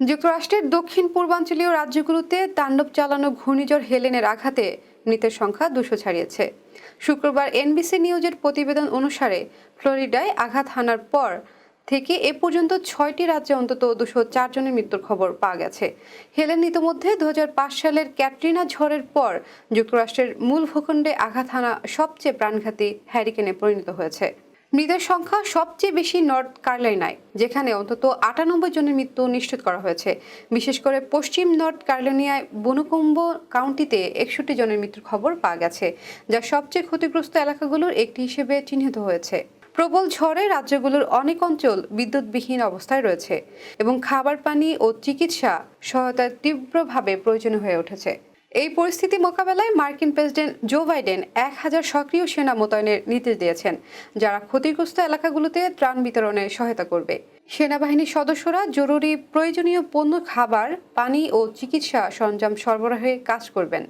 যুক্তরাষ্ট্রের দক্ষিণ পূর্বাঞ্চলীয় রাজ্যগুলোতে তাণ্ডব চালানো ঘূর্ণিঝড় হেলেনের আঘাতে মৃতের সংখ্যা দুশো ছাড়িয়েছে। শুক্রবার এনবিসি নিউজের প্রতিবেদন অনুসারে ফ্লোরিডায় আঘাত হানার পর থেকে এ পর্যন্ত ছয়টি রাজ্যে অন্তত দুশো জনের মৃত্যুর খবর পাওয়া গেছে। হেলেন ইতোমধ্যে দু সালের ক্যাটরিনা ঝড়ের পর যুক্তরাষ্ট্রের মূল ভূখণ্ডে আঘাত হানা সবচেয়ে প্রাণঘাতী হ্যারিকেনে পরিণত হয়েছে। মৃতের সংখ্যা সবচেয়ে বেশি নর্থ কার্লাইনায় যেখানে অন্তত আটানব্বই জনের মৃত্যু নিশ্চিত করা হয়েছে। বিশেষ করে পশ্চিম নর্থ কার্লোনিয়ায় বনুকম্ব কাউন্টিতে একষট্টি জনের মৃত্যুর খবর পাওয়া গেছে, যা সবচেয়ে ক্ষতিগ্রস্ত এলাকাগুলোর একটি হিসেবে চিহ্নিত হয়েছে। প্রবল ঝড়ে রাজ্যগুলোর অনেক অঞ্চল বিদ্যুৎবিহীন অবস্থায় রয়েছে এবং খাবার পানি ও চিকিৎসা সহায়তা তীব্রভাবে প্রয়োজনীয় হয়ে উঠেছে। এই পরিস্থিতি মোকাবেলায় মার্কিন প্রেসিডেন্ট জো বাইডেন এক হাজার সক্রিয় সেনা মোতায়েনের নির্দেশ দিয়েছেন, যারা ক্ষতিগ্রস্ত এলাকাগুলোতে ত্রাণ বিতরণে সহায়তা করবে। সেনাবাহিনীর সদস্যরা জরুরি প্রয়োজনীয় পণ্য, খাবার, পানি ও চিকিৎসা সরঞ্জাম সরবরাহে কাজ করবেন।